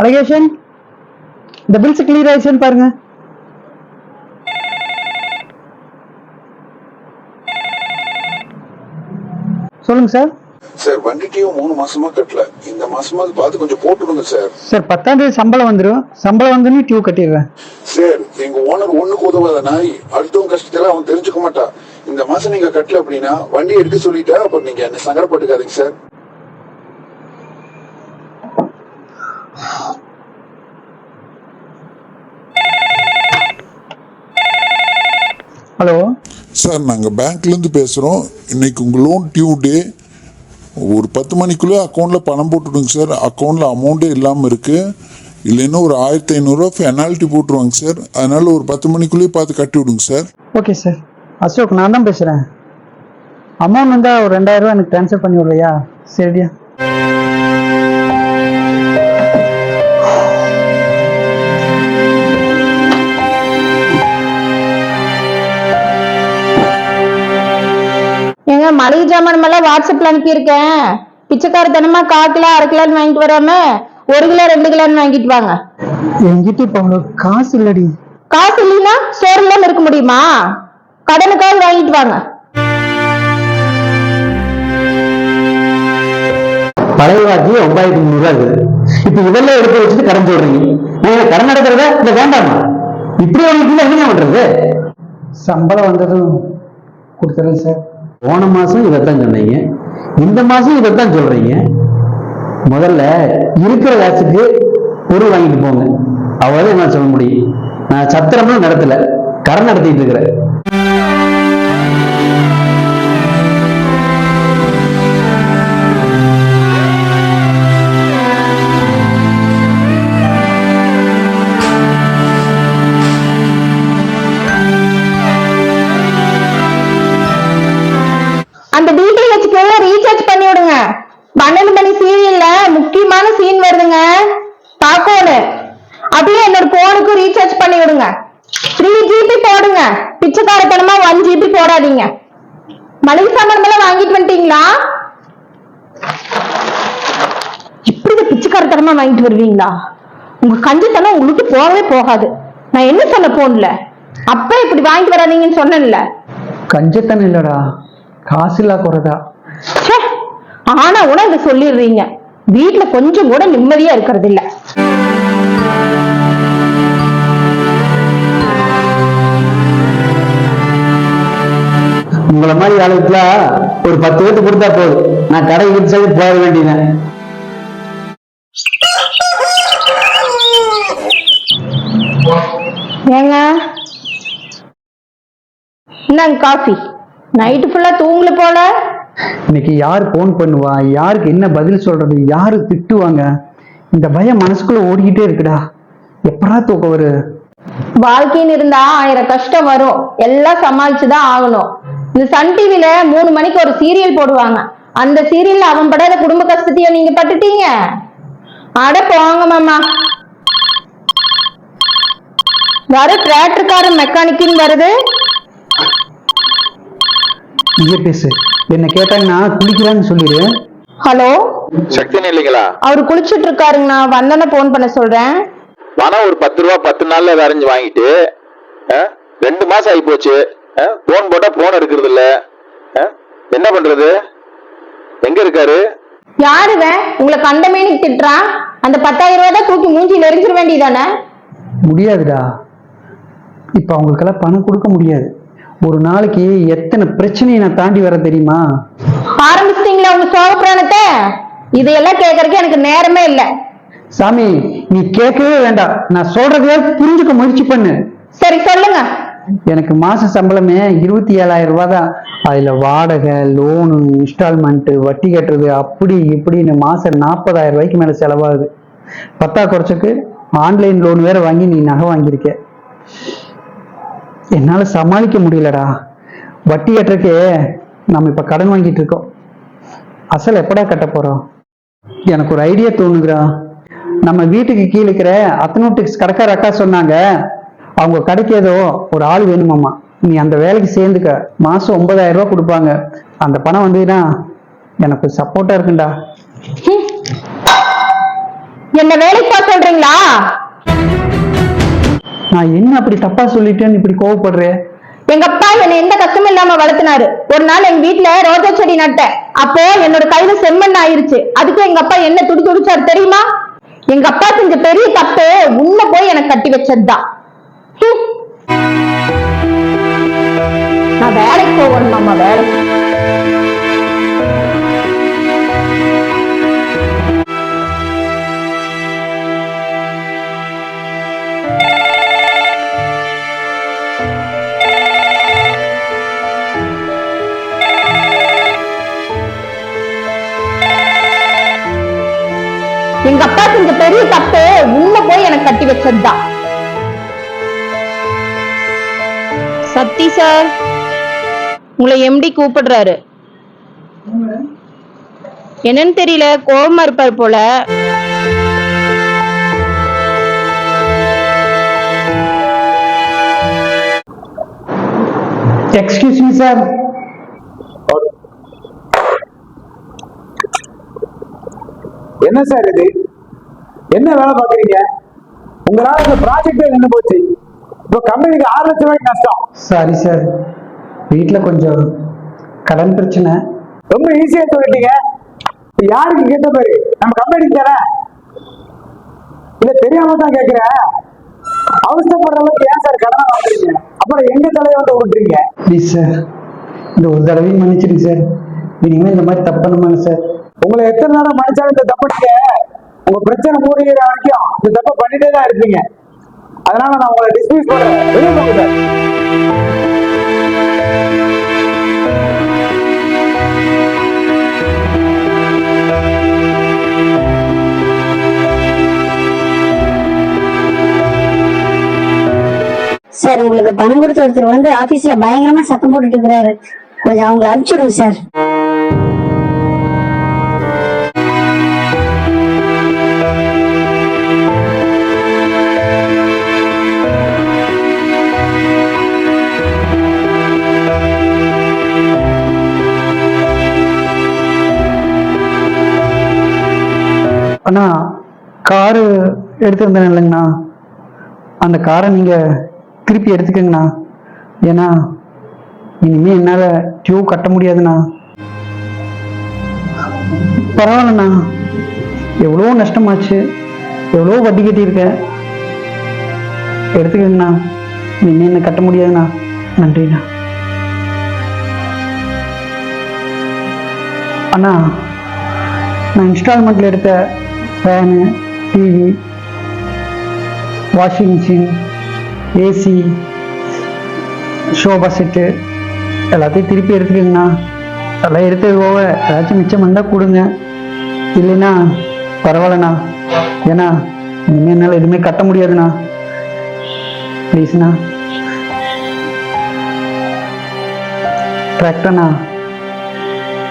அழகேஷன் இந்த bills clear ஆயிடுச்சுன்னு பாருங்க. சொல்லுங்க சார். சார் வண்டிட்டையும் மூணு மாசமா கட்டல. இந்த மாசமாவது பார்த்து கொஞ்சம் போட்டுடுங்க சார். சார் பத்தாம் தேதி சம்பளம் வந்துடும் சம்பளம் வந்து டியூ கட்டிடுறேன். சார் எங்க ஓனர் ஒண்ணுக்கு உதவாத நாய் அடுத்தவங்க கஷ்டத்துல அவன் தெரிஞ்சுக்க மாட்டா. இந்த மாசம் நீங்க கட்டல அப்படின்னா வண்டி எடுக்க சொல்லிட்டா அப்புறம் நீங்க என்ன சங்கடப்பட்டுக்காதீங்க சார். ஹலோ சார் நாங்கள் பேங்க்லேருந்து பேசுகிறோம் இன்னைக்கு உங்கள் லோன் டியூ டே ஒரு பத்து மணிக்குள்ளே அக்கௌண்ட்டில் பணம் போட்டுவிடுங்க சார் அக்கௌண்ட்டில் அமௌண்ட்டே இல்லாமல் இருக்குது இல்லைன்னா ஒரு ஆயிரத்தி ஐநூறுரூவா பெனால்ட்டி போட்டுருவாங்க சார் அதனால் ஒரு பத்து மணிக்குள்ளேயே பார்த்து கட்டி விடுங்க சார் ஓகே சார் அசோக் நான் தான் பேசுகிறேன் அமௌண்ட் வந்தால் ஒரு ரெண்டாயிரம் ரூபா எனக்கு ட்ரான்ஸ்ஃபர் பண்ணி விடுறியா? சரியா? மளிகை ஜாமான் எல்லாம் வாட்ஸ்அப்ல அனுப்பியிருக்கேன். பிச்சைக்காரத்தனமா கால் கிலோ அரை கிலோன்னு வாங்கிட்டு வராம ஒரு கிலோ ரெண்டு கிலோன்னு வாங்கிட்டு வாங்க. என்கிட்ட இப்போ காசு இல்லடி. காசு இல்லைன்னா சோறு இல்லாம இருக்க முடியுமா? கடனுக்காவது வாங்கிட்டு வாங்க. பழைய வாக்கி ஒன்பதாயிரத்தி முந்நூறுவா இருக்குது. இப்ப இதெல்லாம் எடுத்து வச்சுட்டு கடன் சொல்றீங்க நீங்க கடன் நடக்கிறத இந்த வேண்டாமா? இப்படி வாங்கிட்டு என்ன பண்றது? சம்பளம் வந்ததும் கொடுத்துறேன் சார். போன மாசம் இதைத்தான் சொன்னீங்க. இந்த மாசம் இதைத்தான் சொல்றீங்க. முதல்ல இருக்கிற காசுக்கு பொருள் வாங்கிட்டு போங்க. அவ்வளவு என்ன சொல்ல முடியும். நான் சத்திரம்லாம் நடத்தல. கடன் நடத்திட்டு இருக்கிறேன். சீன் வருதுங்க. பாக்கோனு அப்படியே என்னோட போனுக்கு ரீசார்ஜ் பண்ணி விடுங்க. த்ரீ ஜிபி போடுங்க. பிச்சைக்காரத்தனமா ஒன் ஜிபி போடாதீங்க. மளிகை சாமான் எல்லாம் வாங்கிட்டு வந்துட்டீங்களா? இப்படி பிச்சைக்காரத்தனமா வாங்கிட்டு வருவீங்களா? உங்க கஞ்சித்தனம் உங்களுக்கு போகவே போகாது. நான் என்ன சொன்ன போன்ல அப்ப இப்படி வாங்கிட்டு வராதீங்கன்னு சொன்னேன்ல. கஞ்சத்தனம் இல்லடா. காசு இல்லா குறைதா ஆனா கூட இதை சொல்லிடுறீங்க. வீட்ல கொஞ்சம் கூட நிம்மதியா இருக்கிறது இல்ல உங்களை மாதிரி ஆளுக்குலாம் ஒரு பத்து பேர்த்து கொடுத்தா போதும். நான் கடை இடிச்சது போக வேண்டியது ஏங்க? இந்தாங்க காஃபி. நைட்டு ஃபுல்லா தூங்கல போல? இன்னைக்கு யார் ஃபோன் பண்ணுவா? யாருக்கு என்ன பதில் சொல்றது? யாரு திட்டுவாங்க? இந்த பயம் மனசுக்குள்ள ஓடிக்கிட்டே இருக்குடா. எப்படா தூக்கம் வரு? வாழ்க்கைன்னு இருந்தா ஆயிரம் கஷ்டம் வரும். எல்லாம் சமாளிச்சுதான் ஆகணும். இந்த சன் டிவில மூணு மணிக்கு ஒரு சீரியல் போடுவாங்க. அந்த சீரியல்ல அவன் படாத குடும்ப கஷ்டத்தையும் நீங்க பட்டுட்டீங்க. அட போங்க மாமா. வர டிராக்டர்காரன் மெக்கானிக்குன்னு வருது. நீங்க பேசு. என்ன கேட்டாங்கன்னா குளிக்கிறான்னு சொல்லிடு ஹலோ சக்தி இல்லைங்களா அவர் குளிச்சிட்டு இருக்காருங்கண்ணா வந்தன போன் பண்ண சொல்றேன். பணம் ஒரு பத்து ரூபா பத்து நாள்ல வரைஞ்சு வாங்கிட்டு ஆ, ரெண்டு மாசம் ஆகி போச்சு போன் போட்டா போன் எடுக்கிறது இல்ல. ஆ, என்ன பண்றது? எங்க இருக்காரு? யாரு இவன்? உங்களை கண்டமேனிக்கு திட்டுறான் அந்த பத்தாயிரம் ரூபாய் தான் தூக்கி மூஞ்சில எரிஞ்சிட வேண்டியதானே முடியாதுடா. இப்ப அவங்களுக்கெல்லாம் பணம் கொடுக்க முடியாது. ஒரு நாளைக்கு எத்தனை பிரச்சனையை நான் தாண்டி வர தெரியுமா? ஆரம்பிச்சிட்டீங்களா உங்க சோக பிராணத்தை? இதையெல்லாம் கேட்கறதுக்கு எனக்கு நேரமே இல்ல. சாமி நீ கேட்கவே வேண்டாம். நான் சொல்றதையே புரிஞ்சுக்க முயற்சி பண்ணு. சரி சொல்லுங்க. எனக்கு மாச சம்பளமே இருபத்தி ஏழாயிரம் ரூபாய் தான் அதுல வாடகை லோனு இன்ஸ்டால்மெண்ட் வட்டி கட்டுறது அப்படி இப்படின்னு மாசம் நாற்பதாயிரம் ரூபாய்க்கு மேல செலவாகுது. பத்தா குறைச்சக்கு ஆன்லைன் லோன் வேற வாங்கி நீ நகை வாங்கியிருக்க. என்னால் சமாளிக்க முடியலடா. வட்டி கட்டுறக்கே நம்ம இப்போ கடன் வாங்கிட்டு இருக்கோம். அசல் எப்படா கட்ட போகிறோம் எனக்கு ஒரு ஐடியா தோணுதுடா. நம்ம வீட்டுக்கு கீழே இருக்கிற அத்தனோட்டிக்ஸ் கடைக்கார அக்கா சொன்னாங்க அவங்க கடைக்கு ஏதோ ஒரு ஆள் வேணுமாம்மா. நீ அந்த வேலைக்கு சேர்ந்துக்க. மாதம் ஒன்பதாயிரம் ரூபா கொடுப்பாங்க. அந்த பணம் வந்ததுன்னா எனக்கு சப்போர்ட்டா இருக்குண்டா. என்ன வேலைக்கு போக சொல்றீங்களா? நான் என்ன அப்படி தப்பா சொல்லிட்டேன்னு இப்படி கோவப்படுறேன் எங்க அப்பா என்ன எந்த கஷ்டமும் இல்லாம வளர்த்தினாரு. ஒரு நாள் எங்க வீட்டுல ரோஜா செடி நட்டேன் அப்போ என்னோட கையில செம்மண் ஆயிருச்சு. அதுக்கு எங்க அப்பா என்ன துடி துடிச்சாரு தெரியுமா? எங்க அப்பா செஞ்ச பெரிய தப்பு உன்ன போய் எனக்கு கட்டி வச்சதுதான் நான் வேலைக்கு போகணும் மாமா வேலைக்கு. பெரிய தப்பு உன்ன போய் எனக்கு கட்டி வச்சதுதான். சத்தி சார் உங்களை எம்டி கூப்பிடுறாரு. என்னன்னு தெரியல கோபமா இருப்பார் போல. எக்ஸ்கியூஸ் மீ சார் என்ன சார் இது? என்ன வேலை பாக்குறீங்க உங்களால இந்த ப்ராஜெக்டே நின்று போச்சு. இப்போ கம்பெனிக்கு ஆறு லட்சம் ரூபாய்க்கு நஷ்டம். சாரி சார் வீட்டில் கொஞ்சம் கடன் பிரச்சனை. ரொம்ப ஈஸியா சொல்லிட்டீங்க. இப்ப யாருக்கு கேட்ட பேரு? நம்ம கம்பெனிக்கு தானே? இல்ல தெரியாம தான் கேக்குறேன். அவசரப்படுற அளவுக்கு ஏன் சார் கடனை வாங்குறீங்க? அப்புறம் எங்க தலையோட விட்டுறீங்க ப்ளீஸ் சார் இந்த ஒரு தடவையும் மன்னிச்சிடுங்க சார் இனிமேல் இந்த மாதிரி தப்பு பண்ண மாட்டேன் சார் உங்களை எத்தனை நேரம் மன்னிச்சாலும் இந்த தப்பு நீங்க உங்க பிரச்சனை மூடிகிற வரைக்கும் இந்த தப்ப பண்ணிட்டே தான் இருப்பீங்க. அதனால நான் உங்களை டிஸ்மிஸ் பண்றேன். வெளியே போங்க சார். சார் உங்களுக்கு பணம் கொடுத்த ஒருத்தர் வந்து ஆபீஸ்ல பயங்கரமா சத்தம் போட்டுட்டு இருக்கிறாரு. கொஞ்சம் அவங்களை அனுப்பிச்சுடுங்க சார். எடுத்திருந்தேன் இல்லைங்கண்ணா. அந்த காரை நீங்கள் திருப்பி எடுத்துக்கங்கண்ணா. ஏன்னா இனிமே என்னால் டியூ கட்ட முடியாதுண்ணா. பரவாயில்லண்ணா. எவ்வளோ நஷ்டமாச்சு. எவ்வளோ வட்டி கட்டியிருக்கேன் எடுத்துக்கங்கண்ணா. இனிமே என்ன கட்ட முடியாதுண்ணா. நன்றிண்ணா. அண்ணா நான் இன்ஸ்டால்மெண்ட்டில் எடுத்த fan TV washing machine AC sofa set எல்லாத்தையும் திருப்பி எடுத்துக்கங்கண்ணா. அதெல்லாம் எடுத்தது போக ஏதாச்சும் மிச்சம் வந்தால் கொடுங்க. இல்லைன்னா பரவாயில்லண்ணா. ஏன்னா இனிமேல் என்னால் எதுவுமே கட்ட முடியாதுண்ணா. ப்ளீஸ்ண்ணா கரெக்டாண்ணா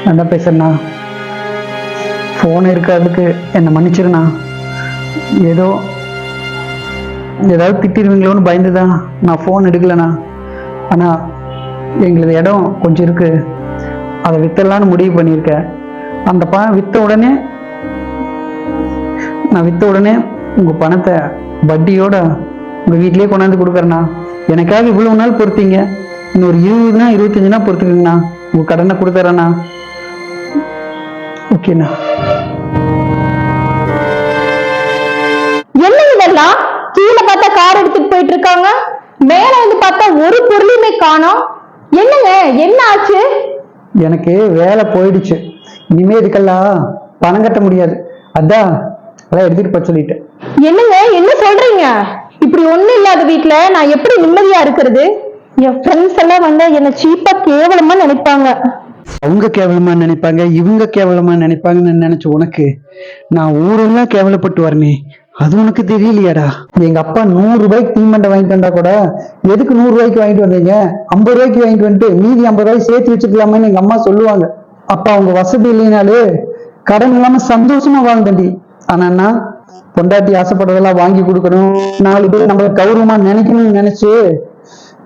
நல்லா பேசுறண்ணா. ஃபோன் இருக்கிறதுக்கு என்னை மன்னிச்சிருண்ணா. ஏதோ ஏதாவது திட்டிருவீங்களோன்னு பயந்து தான் நான் ஃபோன் எடுக்கலண்ணா. ஆனால் எங்களது இடம் கொஞ்சம் இருக்கு. அதை விற்றலான்னு முடிவு பண்ணியிருக்கேன். அந்த பணம் விற்ற உடனே நான் விற்ற உடனே உங்கள் பணத்தை வட்டியோட உங்கள் வீட்டிலேயே கொண்டாந்து கொடுக்குறேண்ணா. எனக்காக இவ்வளோ நாள் பொறுத்தீங்க. இன்னொரு இருபதுனா இருபத்தஞ்சுனா பொறுத்துக்கங்கண்ணா. உங்கள் கடனை கொடுத்துறேண்ணா ஓகேண்ணா. என்ன இதெல்லாம்? கார் எடுத்துட்டு போயிட்டு இருக்காங்க. மேல வந்து பார்த்தா ஒரு பொருளுமே காணோம். என்னங்க என்ன ஆச்சு? எனக்கு வேலை போயிடுச்சு. இனிமே இதுக்கெல்லாம் பணம் கட்ட முடியாது. அதான் அதான் எடுத்துட்டு போக சொல்லிட்டேன். என்னங்க என்ன சொல்றீங்க? இப்படி ஒண்ணும் இல்லாத வீட்ல நான் எப்படி நிம்மதியா இருக்கிறது? என் ஃப்ரெண்ட்ஸ் எல்லாம் வந்து என்ன சீப்பா கேவலமா நினைப்பாங்க. அவங்க கேவலமா நினைப்பாங்க இவங்க கேவலமா நினைப்பாங்கன்னு நினைச்ச உனக்கு நான் ஊரெல்லாம் கேவலப்பட்டு வரனே அது உனக்கு தெரியலையாடா. எங்க அப்பா நூறு ரூபாய்க்கு தீமண்டை வாங்கிட்டு வந்தா கூட எதுக்கு நூறு ரூபாய்க்கு வாங்கிட்டு வந்தீங்க? ஐம்பது ரூபாய்க்கு வாங்கிட்டு வந்துட்டு மீதி ஐம்பது ரூபாய் சேர்த்து வச்சுக்கலாமான்னு எங்க அம்மா சொல்லுவாங்க. அப்பா அவங்க வசதி இல்லைனாலே கடன் இல்லாம சந்தோஷமா வாழ்ந்தண்டி. ஆனா நான் பொண்டாட்டி ஆசைப்படுறதெல்லாம் வாங்கி கொடுக்கணும். நாலு பேர் நம்மள கௌரவமா நினைக்கணும்னு நினைச்சு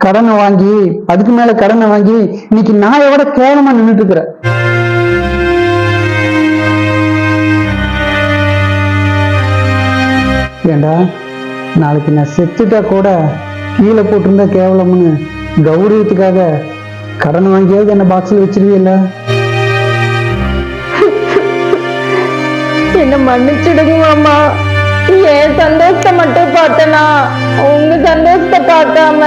கடனை வாங்கி அதுக்கு மேல கடனை வாங்கி இன்னைக்கு நான் எவ்வளவு கேவலமா நின்றுட்டு இருக்கிறேன் நாளைக்கு நான் செத்துட்டா கூட கீழே போட்டிருந்தா கேவலம்னு கௌரவத்துக்காக கடன் வாங்கியாவது என்ன பாக்ஸில் வச்சிருவீல்ல என்ன மன்னிச்சிடுங்க மாமா. என் சந்தோஷத்தை மட்டும் பார்த்தனா? உங்க சந்தோஷத்தை பார்க்காம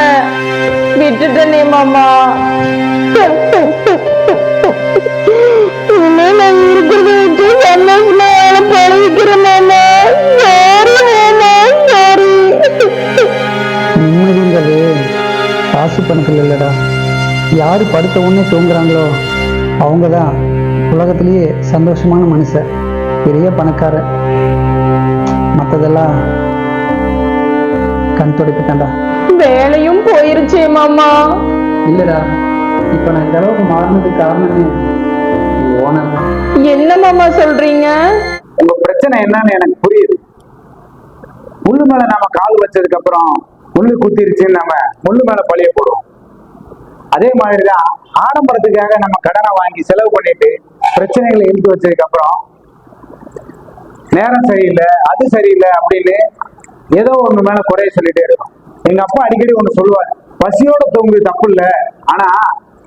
விட்டுட்டனே மாமா. இனிமே நான் இருக்கிறத வச்சு சந்தோஷமா பழகிக்கிறேன் நிம்மதிங்கிறது காசு பணத்தில் இல்லைடா. யார் படுத்த உடனே தூங்குறாங்களோ அவங்க தான் உலகத்திலேயே சந்தோஷமான மனுஷன் பெரிய பணக்காரன். மற்றதெல்லாம் கண் துடைப்பு தாண்டா வேலையும் போயிருச்சே மாமா. இல்லைடா இப்போ நான் இந்த அளவுக்கு மாறினதுக்கு காரணமே ஓனர் என்ன மாமா சொல்றீங்க? உங்க பிரச்சனை என்னன்னு எனக்கு புரியுது. முள்ளு மேல நாம கால் வச்சதுக்கு அப்புறம் முள்ளு குத்திருச்சுன்னு நம்ம முள்ளு மேல பழிய போடுவோம். அதே மாதிரிதான் ஆடம்பரத்துக்காக நம்ம கடனை வாங்கி செலவு பண்ணிட்டு பிரச்சனைகளை இழுத்து வச்சதுக்கு அப்புறம் நேரம் சரியில்லை அது சரியில்லை அப்படின்னு ஏதோ ஒண்ணு மேல குறைய சொல்லிட்டே இருக்கும். எங்க அப்பா அடிக்கடி ஒண்ணு சொல்லுவார் பசியோட தூங்கு தப்பு இல்ல. ஆனா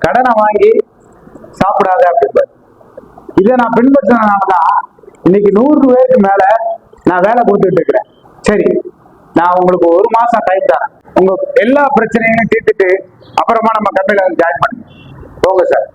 கடனை வாங்கி சாப்பிடாத அப்படிம்பார். இதை நான் பின்பற்றினதுனாலதான் இன்னைக்கு நூறு பேருக்கு மேல நான் வேலை கொடுத்துட்டு இருக்கிறேன். சரி நான் உங்களுக்கு ஒரு மாசம் டைம் தரேன். உங்க எல்லா பிரச்சனையும் தீர்த்துட்டு அப்புறமா நம்ம கம்பெனியில் வந்து ஜாயின் பண்ணுங்க. போங்க சார்